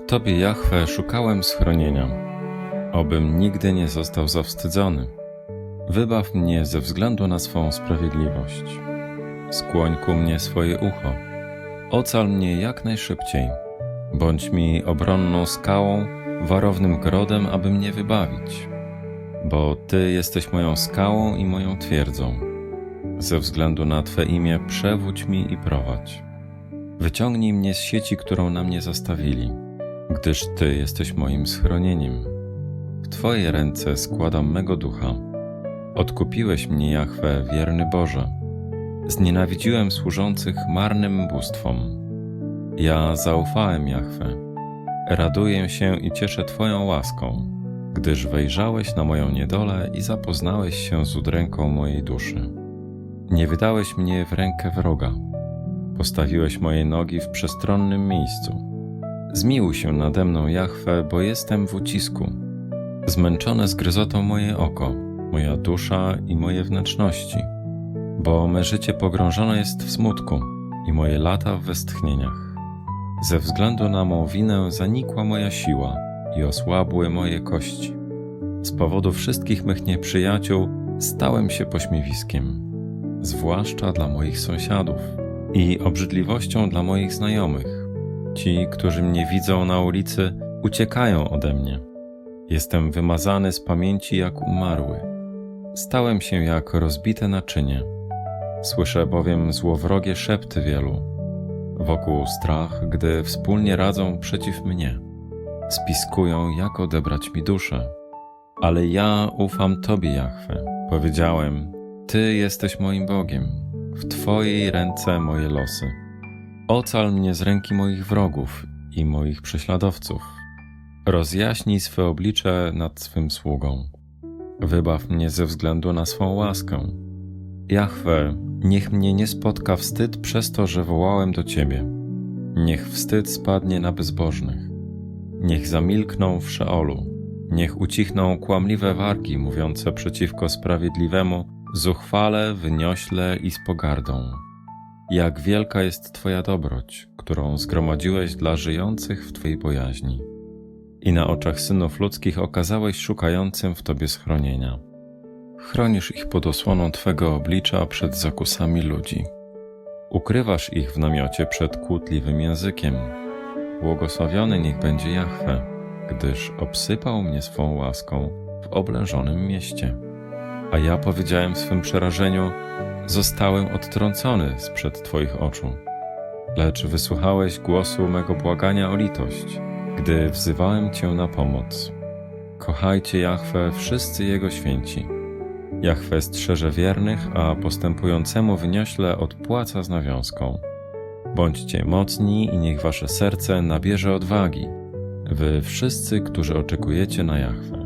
Tobie, Jahwe, szukałem schronienia, obym nigdy nie został zawstydzony. Wybaw mnie ze względu na swą sprawiedliwość. Skłoń ku mnie swoje ucho. Ocal mnie jak najszybciej. Bądź mi obronną skałą, warownym grodem, aby mnie wybawić. Bo Ty jesteś moją skałą i moją twierdzą. Ze względu na Twe imię przewódź mi i prowadź. Wyciągnij mnie z sieci, którą na mnie zastawili, gdyż Ty jesteś moim schronieniem. W Twoje ręce składam mego ducha. Odkupiłeś mnie, Jahwe, wierny Boże. Znienawidziłem służących marnym bóstwom. Ja zaufałem Jahwe. Raduję się i cieszę Twoją łaską, gdyż wejrzałeś na moją niedolę i zapoznałeś się z udręką mojej duszy. Nie wydałeś mnie w rękę wroga. Postawiłeś moje nogi w przestronnym miejscu. Zmiłuj się nade mną, Jahwe, bo jestem w ucisku. Zmęczone zgryzotą moje oko, moja dusza i moje wnętrzności, bo me życie pogrążone jest w smutku i moje lata w westchnieniach. Ze względu na mą winę zanikła moja siła i osłabły moje kości. Z powodu wszystkich mych nieprzyjaciół stałem się pośmiewiskiem, zwłaszcza dla moich sąsiadów i obrzydliwością dla moich znajomych. Ci, którzy mnie widzą na ulicy, uciekają ode mnie. Jestem wymazany z pamięci jak umarły. Stałem się jak rozbite naczynie. Słyszę bowiem złowrogie szepty wielu. Wokół strach, gdy wspólnie radzą przeciw mnie. Spiskują, jak odebrać mi duszę. Ale ja ufam Tobie, Jahwe. Powiedziałem, Ty jesteś moim Bogiem. W Twojej ręce moje losy. Ocal mnie z ręki moich wrogów i moich prześladowców. Rozjaśnij swe oblicze nad swym sługą. Wybaw mnie ze względu na swą łaskę. Jahwe, niech mnie nie spotka wstyd przez to, że wołałem do Ciebie. Niech wstyd spadnie na bezbożnych. Niech zamilkną w Szeolu. Niech ucichną kłamliwe wargi mówiące przeciwko sprawiedliwemu, zuchwale, wyniośle i z pogardą. Jak wielka jest Twoja dobroć, którą zgromadziłeś dla żyjących w Twojej bojaźni. I na oczach synów ludzkich okazałeś szukającym w Tobie schronienia. Chronisz ich pod osłoną Twego oblicza przed zakusami ludzi. Ukrywasz ich w namiocie przed kłótliwym językiem. Błogosławiony niech będzie Jahwe, gdyż obsypał mnie swą łaską w oblężonym mieście. A ja powiedziałem w swym przerażeniu: Zostałem odtrącony sprzed Twoich oczu. Lecz wysłuchałeś głosu mego błagania o litość, gdy wzywałem Cię na pomoc. Kochajcie Jahwe, wszyscy Jego święci. Jahwe strzeże wiernych, a postępującemu wyniośle odpłaca z nawiązką. Bądźcie mocni i niech Wasze serce nabierze odwagi, Wy wszyscy, którzy oczekujecie na Jahwe.